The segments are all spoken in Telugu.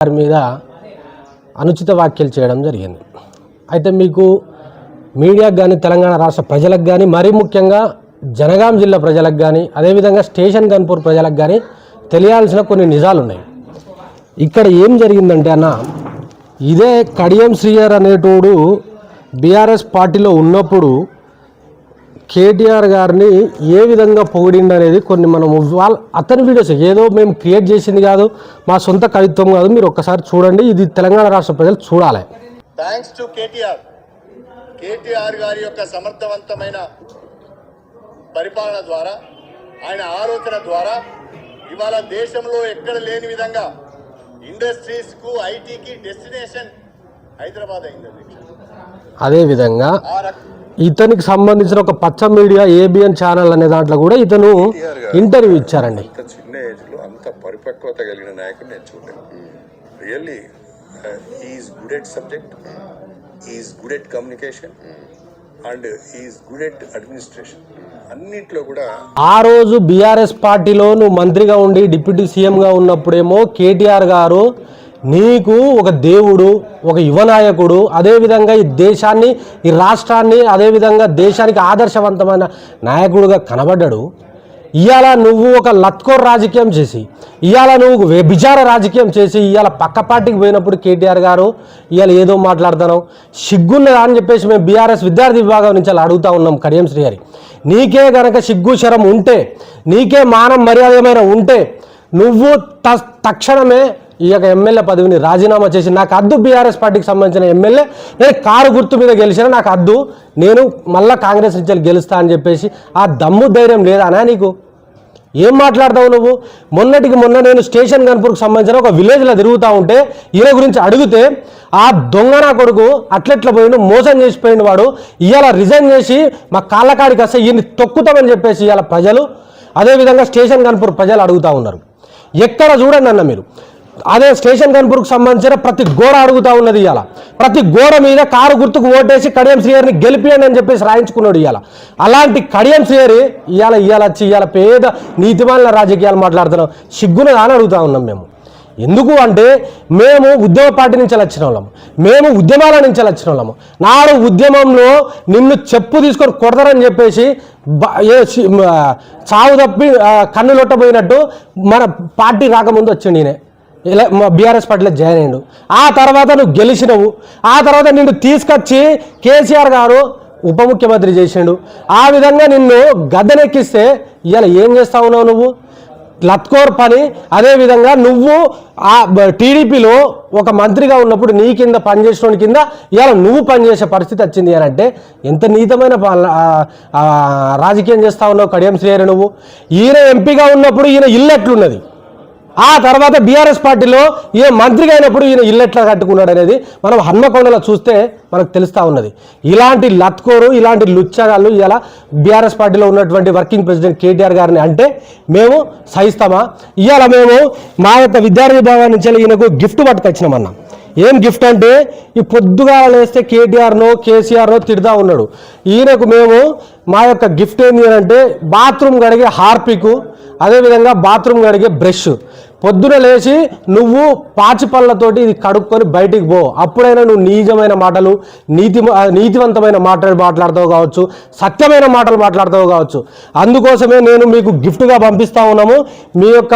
వారి మీద అనుచిత వ్యాఖ్యలు చేయడం జరిగింది. అయితే మీకు మీడియాకు కానీ తెలంగాణ రాష్ట్ర ప్రజలకు కానీ మరీ ముఖ్యంగా జనగాం జిల్లా ప్రజలకు కానీ అదేవిధంగా స్టేషన్ గన్పూర్ ప్రజలకు కానీ తెలియాల్సిన కొన్ని నిజాలు ఉన్నాయి ఇక్కడ ఏం జరిగిందంటే అన్న ఇదే కడియం శ్రీయర్ అనేటోడు బీఆర్ఎస్ పార్టీలో ఉన్నప్పుడు కేటీఆర్ గారిని ఏ విధంగా పొగిడిండు అనేది కొన్ని మనం వాళ్ళ అతని వీడియోస్ ఏదో మేము క్రియేట్ చేసింది కాదు మా సొంత కవిత్వం కాదు మీరు ఒక్కసారి చూడండి. ఇది తెలంగాణ రాష్ట్ర ప్రజలు చూడాలి. Thanks to KTR. కేటీఆర్ గారి యొక్క సమర్థవంతమైన పరిపాలన ద్వారా ఆయన ఆలోచన ద్వారా ఇవాళ దేశంలో ఎక్కడ లేని విధంగా ఇండస్ట్రీస్కు ఐటీకి డెస్టినేషన్ హైదరాబాద్ అయింది ఆ రక- ఇతనికి సంబంధించిన ఒక పచ్చ మీడియా ఏబిఎన్ ఛానల్ అనే దాంట్లో కూడా ఇతను ఇంటర్వ్యూ ఇచ్చారండి. అంత చిన్న ఏజ్లో అంత పరిపక్వత కలిగిన నాయకుడు నేను చూడలేదు. Really is good at subject is good at communication and is good at administration అన్నిట్లో కూడా ఆ రోజు బీఆర్ఎస్ పార్టీలో నువ్వు మంత్రిగా ఉండి డిప్యూటీ సీఎంగా ఉన్నప్పుడేమో కేటీఆర్ గారు నీకు ఒక దేవుడు ఒక యువ నాయకుడు అదేవిధంగా ఈ దేశాన్ని ఈ రాష్ట్రాన్ని అదేవిధంగా దేశానికి ఆదర్శవంతమైన నాయకుడుగా కనబడ్డాడు. ఇవాళ నువ్వు ఒక లత్కోర్ రాజకీయం చేసి ఇవాళ నువ్వు వ్యభిచార రాజకీయం చేసి ఇవాళ పక్క పార్టీకి పోయినప్పుడు కేటీఆర్ గారు ఇవాళ ఏదో మాట్లాడుతున్నావు సిగ్గున్నదా అని చెప్పేసి మేము బీఆర్ఎస్ విద్యార్థి విభాగం నుంచి అలా అడుగుతా ఉన్నాం కడియం శ్రీహరి నీకే గనక సిగ్గు శరం ఉంటే నీకే మానం మర్యాద ఏమైనా ఉంటే నువ్వు త తక్షణమే ఈ యొక్క ఎమ్మెల్యే పదవిని రాజీనామా చేసి నాకు అద్దు బీఆర్ఎస్ పార్టీకి సంబంధించిన ఎమ్మెల్యే నేను కారు గుర్తు మీద గెలిచిన నాకు అద్దు నేను మళ్ళీ కాంగ్రెస్ నుంచి గెలుస్తా అని చెప్పేసి ఆ దమ్ము ధైర్యం లేదానా నీకు? ఏం మాట్లాడతావు నువ్వు? మొన్నటికి మొన్న నేను స్టేషన్ గన్పూర్కి సంబంధించిన ఒక విలేజ్లో తిరుగుతూ ఉంటే ఈయన గురించి అడిగితే ఆ దొంగ నా కొడుకు అట్లెట్ల పోయిండు మోసం చేసిపోయిండు వాడు ఇవాళ రిజైన్ చేసి మా కాళ్ళకాడికి వస్తే ఈయన్ని తొక్కుతామని చెప్పేసి ఇవాళ ప్రజలు అదేవిధంగా స్టేషన్ గన్పూర్ ప్రజలు అడుగుతూ ఉన్నారు. ఎక్కడ చూడండి అన్న మీరు. అదే స్టేషన్ కన్పూర్కి సంబంధించిన ప్రతి గోడ అడుగుతా ఉన్నది ఇవాళ ప్రతి గోడ మీద కారు గుర్తుకు ఓటేసి కడియం శ్రీహరిని గెలిపియండి అని చెప్పేసి రాయించుకున్నాడు ఇవాళ అలాంటి కడియం శ్రీహరి ఇవాళ ఇవాళ వచ్చి ఇవాళ పేద నీతిమాలిన రాజకీయాలు మాట్లాడుతున్నాం. సిగ్గున అని అడుగుతా ఉన్నాం మేము. ఎందుకు అంటే మేము ఉద్యమ పార్టీ నుంచి వచ్చిన వాళ్ళము మేము ఉద్యమాల నుంచి వచ్చిన వాళ్ళము నాడు ఉద్యమంలో నిన్ను చెప్పు తీసుకొని కొడతారని చెప్పేసి చావు తప్పి ఆ, కన్ను లొట్టబోయినట్టు మన పార్టీ రాకముందు వచ్చిండు నేనే ఇలా మా బీఆర్ఎస్ పార్టీలో జాయిన్ అయ్యాడు. ఆ తర్వాత నువ్వు గెలిచినవు. ఆ తర్వాత నిన్ను తీసుకొచ్చి కేసీఆర్ గారు ఉప ముఖ్యమంత్రి చేసిండు. ఆ విధంగా నిన్ను గద్దెనెక్కిస్తే ఇలా ఏం చేస్తా ఉన్నావు నువ్వు? లత్కోర్ పని అదేవిధంగా నువ్వు ఆ టీడీపీలో ఒక మంత్రిగా ఉన్నప్పుడు నీ కింద పనిచేసిన కింద ఇవాళ నువ్వు పనిచేసే పరిస్థితి వచ్చింది అని అంటే ఎంత నీతమైన రాజకీయం చేస్తా ఉన్నావు కడియం శ్రీహరి నువ్వు. ఈయన ఎంపీగా ఉన్నప్పుడు ఈయన ఇల్లు ఎట్లున్నది? ఆ తర్వాత బీఆర్ఎస్ పార్టీలో ఏ మంత్రిగా అయినప్పుడు ఈయన ఇల్లు ఎట్లా కట్టుకున్నాడు అనేది మనం హన్మకొండలో చూస్తే మనకు తెలుస్తూ ఉన్నది. ఇలాంటి లత్కోరు ఇలాంటి లుచ్చగాళ్ళు ఇలా బీఆర్ఎస్ పార్టీలో ఉన్నటువంటి వర్కింగ్ ప్రెసిడెంట్ కేటీఆర్ గారిని అంటే మేము సహిస్తామా? ఇవాళ మేము మా యొక్క విద్యార్థి విభాగం నుంచి ఈయనకు గిఫ్ట్ పట్టుకొచ్చినామన్నాం. ఏం గిఫ్ట్ అంటే ఈ పొద్దుగా లేస్తే కేటీఆర్నో కేసీఆర్నో తిడతా ఉన్నాడు. ఈయనకు మేము మా యొక్క గిఫ్ట్ ఏంది అని అంటే బాత్రూమ్ కడిగే హార్పిక్ అదేవిధంగా బాత్రూమ్ కడిగే బ్రష్. పొద్దున లేచి నువ్వు పాచి పళ్ళతోటి ఇది కడుక్కొని బయటికి పో. అప్పుడైనా నువ్వు నిజమైన మాటలు నీతి నీతివంతమైన మాటలు మాట్లాడతావు కావచ్చు సత్యమైన మాటలు మాట్లాడతావు కావచ్చు. అందుకోసమే నేను మీకు గిఫ్ట్గా పంపిస్తా ఉన్నాము. మీ యొక్క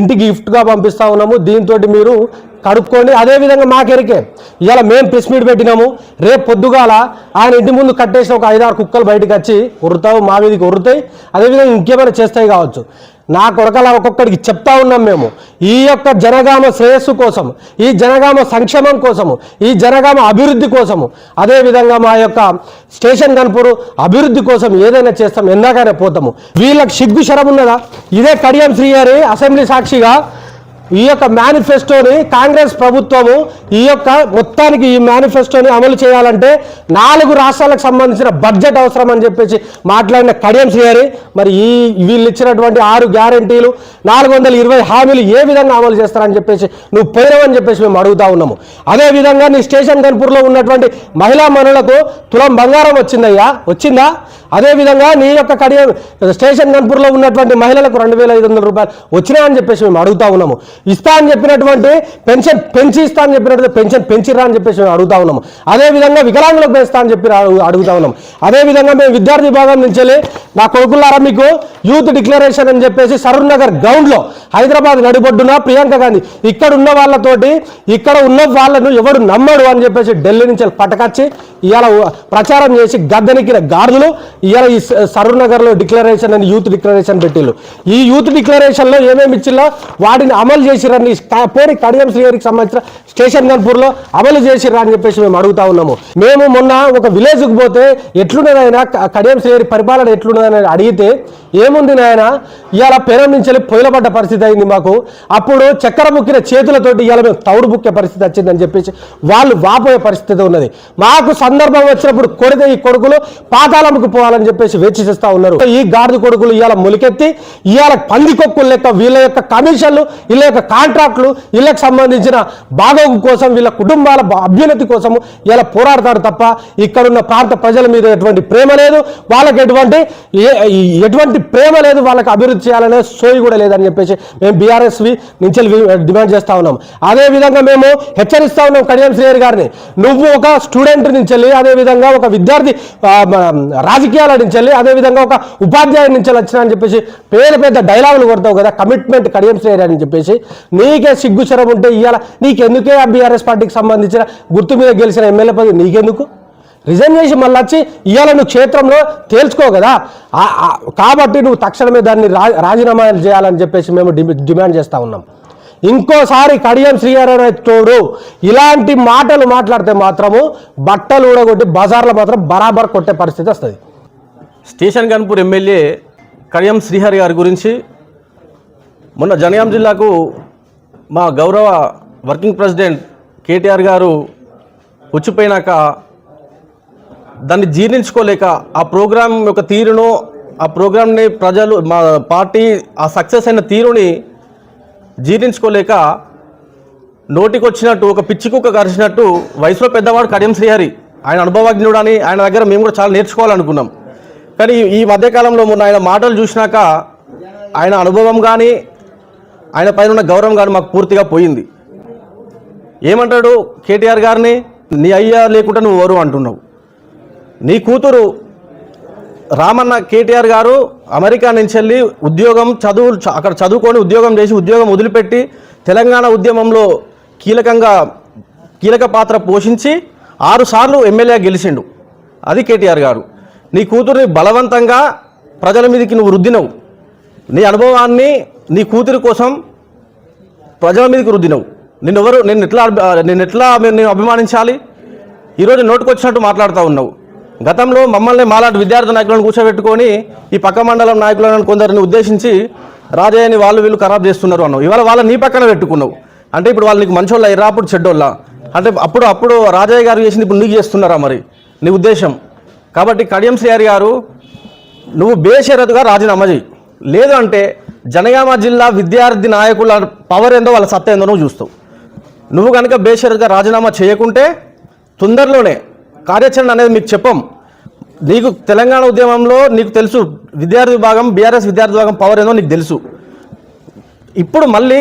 ఇంటికి గిఫ్ట్గా పంపిస్తా ఉన్నాము. దీంతో మీరు కడుపుకోండి. అదేవిధంగా మాకెరికే ఇవాళ మేము ప్రెస్ మీట్ పెట్టినాము. రేపు పొద్దుగాల ఆయన ఇంటి ముందు కట్టేసిన ఒక ఐదారు కుక్కలు బయటకు వచ్చి ఉరుతావు మా మీదకి ఉరుతాయి. అదేవిధంగా ఇంకేమైనా చేస్తాయి కావచ్చు. నా కొరకల ఒక్కొక్కడికి చెప్తా ఉన్నాం మేము. ఈ యొక్క జనగామ శ్రేయస్సు కోసం ఈ జనగామ సంక్షేమం కోసము ఈ జనగామ అభివృద్ధి కోసము అదేవిధంగా మా యొక్క స్టేషన్ కనుపూరు అభివృద్ధి కోసం ఏదైనా చేస్తాం ఎందాకైనా పోతాము. వీళ్ళకి సిగ్గు శరం ఉన్నదా? ఇదే కడియం శ్రీ గారి అసెంబ్లీ సాక్షిగా ఈ యొక్క మేనిఫెస్టోని కాంగ్రెస్ ప్రభుత్వము ఈ యొక్క మొత్తానికి ఈ మేనిఫెస్టోని అమలు చేయాలంటే నాలుగు రాష్ట్రాలకు సంబంధించిన బడ్జెట్ అవసరం అని చెప్పేసి మాట్లాడిన కడియం శ్రీహరి మరి ఈ వీళ్ళు ఇచ్చినటువంటి ఆరు గ్యారంటీలు నాలుగు వందల ఇరవై హామీలు ఏ విధంగా అమలు చేస్తారని చెప్పేసి నువ్వు పోయినవని చెప్పేసి మేము అడుగుతా ఉన్నాము. అదే విధంగా నీ స్టేషన్ కన్పూర్లో ఉన్నటువంటి మహిళా మనులకు తులం బంగారం వచ్చిందయ్యా? వచ్చిందా? అదేవిధంగా నీ యొక్క కడియం స్టేషన్ కన్పూర్లో ఉన్నటువంటి మహిళలకు రెండు వేల ఐదు వందల రూపాయలు వచ్చినాయని చెప్పేసి మేము అడుగుతా ఉన్నాము. ఇస్తా అని చెప్పినటువంటి పెన్షన్ పెంచి ఇస్తా అని చెప్పినటువంటి పెన్షన్ పెంచిరా అని చెప్పేసి మేము అడుగుతా ఉన్నాము. అదే విధంగా వికలాంగులకు పెంచుతా అని చెప్పి అడుగుతా ఉన్నాం. అదే విధంగా మేము విద్యార్థి విభాగం నుంచి నా కొడుకులారా మీకు యూత్ డిక్లరేషన్ అని చెప్పేసి సరూర్ నగర్ గ్రౌండ్లో హైదరాబాద్ నడిబొడ్డున ప్రియాంక గాంధీ ఇక్కడ ఉన్న వాళ్ళతోటి ఇక్కడ ఉన్న వాళ్ళను ఎవడు నమ్మడు అని చెప్పేసి ఢిల్లీ నుంచి పట్టకచ్చి ఇవాళ ప్రచారం చేసి గద్దెనెక్కిన గాడిదలు ఇవాళ ఈ సరూర్నగర్లో డిక్లరేషన్ అని యూత్ డిక్లరేషన్ పెట్టిళ్ళు ఈ యూత్ డిక్లరేషన్లో ఏమేమి ఇచ్చిల్లో? వాటిని అమలు చేసిరని పేరు కడియం శ్రీగారికి సంబంధించిన స్టేషన్ గన్పూర్లో అమలు చేసిరా అని చెప్పేసి మేము అడుగుతా ఉన్నాము. మేము మొన్న ఒక విలేజ్కి పోతే ఎట్లున్నదైనా కడియం శ్రీగారి పరిపాలన ఎట్లున్నదని అడిగితే ఏముంది నాయన? ఇవాళ పెనం నుంచి వెళ్ళి పొయ్యిలపడ్డ పరిస్థితి అయింది మాకు. అప్పుడు చక్కెర ముక్కిన చేతులతోటి ఇవాళ మేము తౌడు బుక్కే పరిస్థితి వచ్చిందని చెప్పేసి వాళ్ళు వాపోయే పరిస్థితి ఉన్నది. మాకు సందర్భం వచ్చినప్పుడు కొడితే ఈ కొడుకులు పాతాళంకు పోవాలని చెప్పేసి వేచిస్తా ఉన్నారు. ఈ గాడిద కొడుకులు ఇవాళ మొలికెత్తి ఇవాళ పందికొక్కుల లెక్క వీళ్ళ యొక్క కమిషన్లు వీళ్ళ యొక్క కాంట్రాక్టులు వీళ్ళకి సంబంధించిన బాగోగు కోసం వీళ్ళ కుటుంబాల అభ్యున్నతి కోసము ఇలా పోరాడతారు తప్ప ఇక్కడున్న ప్రాంత ప్రజల మీద ఎటువంటి ప్రేమ లేదు. వాళ్ళకి ఎటువంటి ఎటువంటి ప్రేమ లేదు. వాళ్ళకి అభివృద్ధి చేయాలనే సోయి కూడా లేదని చెప్పేసి మేము బీఆర్ఎస్ నుంచి డిమాండ్ చేస్తా ఉన్నాం. అదే విధంగా మేము హెచ్చరిస్తా ఉన్నాం కడియం శ్రీహరి గారిని. నువ్వు ఒక స్టూడెంట్ నుంచి వెళ్ళి అదే విధంగా ఒక విద్యార్థి రాజకీయాలు మ, రాజకీయాల అదే విధంగా ఒక ఉపాధ్యాయుడి నుంచి వచ్చినా అని చెప్పేసి పేద పెద్ద డైలాగులు కొడతావు కదా కమిట్మెంట్ కడియం శ్రీహరి అని చెప్పేసి. నీకే సిగ్గుచరం ఉంటే ఇవాళ నీకెందుకే ఆ బీఆర్ఎస్ పార్టీకి సంబంధించిన గుర్తు మీద గెలిచిన ఎమ్మెల్యే పదవి నీకెందుకు? రిజైన్ చేసి మళ్ళీ వచ్చి ఇవాళ నువ్వు క్షేత్రంలో తేల్చుకో కదా. కాబట్టి నువ్వు తక్షణమే దాన్ని రా రాజీనామా చేయాలని చెప్పేసి మేము డిమాండ్ చేస్తా ఉన్నాం. ఇంకోసారి కడియం శ్రీహరి తోడు ఇలాంటి మాటలు మాట్లాడితే మాత్రము బట్టలు ఊడగొట్టి బజార్లో మాత్రం బరాబర్ కొట్టే పరిస్థితి వస్తుంది. స్టేషన్ గన్పూర్ ఎమ్మెల్యే కడియం శ్రీహరి గారి గురించి మొన్న జనగాం జిల్లాకు మా గౌరవ వర్కింగ్ ప్రెసిడెంట్ కేటీఆర్ గారు వచ్చిపోయినాక దాన్ని జీర్ణించుకోలేక ఆ ప్రోగ్రాం యొక్క తీరును ఆ ప్రోగ్రాంని ప్రజలు మా పార్టీ ఆ సక్సెస్ అయిన తీరుని జీర్ణించుకోలేక నోటికొచ్చినట్టు ఒక పిచ్చి కుక్క కరిచినట్టు వయసులో పెద్దవాడు కడియం శ్రీహరి. ఆయన అనుభవజ్ఞుడు అని ఆయన దగ్గర మేము కూడా చాలా నేర్చుకోవాలనుకున్నాం. కానీ ఈ మధ్యకాలంలో మొన్న ఆయన మాటలు చూసినాక ఆయన అనుభవం కానీ ఆయన పైన ఉన్న గౌరవం కానీ మాకు పూర్తిగా పోయింది. ఏమంటాడు కేటీఆర్ గారిని? నీ అయ్యా లేకుండా నువ్వు ఎవరు? అంటున్నావు. నీ కూతురు రామన్న కేటీఆర్ గారు అమెరికా నుంచి వెళ్ళి ఉద్యోగం చదువు చ- అక్కడ చదువుకొని ఉద్యోగం చేసి ఉద్యోగం వదిలిపెట్టి తెలంగాణ ఉద్యమంలో కీలకంగా కీలక పాత్ర పోషించి ఆరుసార్లు ఎమ్మెల్యే గెలిచిండు. అది కేటీఆర్ గారు. నీ కూతురిని బలవంతంగా ప్రజల మీదకి నువ్వు రుద్దినవు. నీ అనుభవాన్ని నీ కూతురి కోసం ప్రజల మీదకి రుద్దినవు. నిన్నెవరు నిన్ను ఎట్లా అభి- ఎట్లా నేను అభిమానించాలి? ఈరోజు నోటుకొచ్చినట్టు మాట్లాడుతూ ఉన్నావు. గతంలో మమ్మల్ని మాలాంటి విద్యార్థి నాయకులను కూర్చోబెట్టుకొని ఈ పక్క మండలం నాయకులను కొందరిని ఉద్దేశించి రాజయ్యని వాళ్ళు వీళ్ళు ఖరాబ్ చేస్తున్నారు అన్నావు. ఇవాళ వాళ్ళ నీ పక్కన పెట్టుకున్నావు. అంటే ఇప్పుడు వాళ్ళు నీకు మంచోళ్ళ ఇరా అప్పుడు చెడ్డోళ్ళ. అంటే అప్పుడు అప్పుడు రాజయ్య గారు చేసింది ఇప్పుడు నీకు చేస్తున్నారా మరి? నీ ఉద్దేశం. కాబట్టి కడియం శ్రీహరి గారు నువ్వు బేషరతుగా రాజీనామా చేయి లేదు అంటే జనగామ జిల్లా విద్యార్థి నాయకుల పవర్ ఏందో వాళ్ళ సత్తా ఏందో నువ్వు చూస్తావు. నువ్వు కనుక బేషరతుగా రాజీనామా చేయకుంటే తొందరలోనే కార్యాచరణ అనేది మీకు చెప్పం. నీకు తెలంగాణ ఉద్యమంలో నీకు తెలుసు విద్యార్థి విభాగం బీఆర్ఎస్ విద్యార్థి విభాగం పవర్ ఏందో నీకు తెలుసు. ఇప్పుడు మళ్ళీ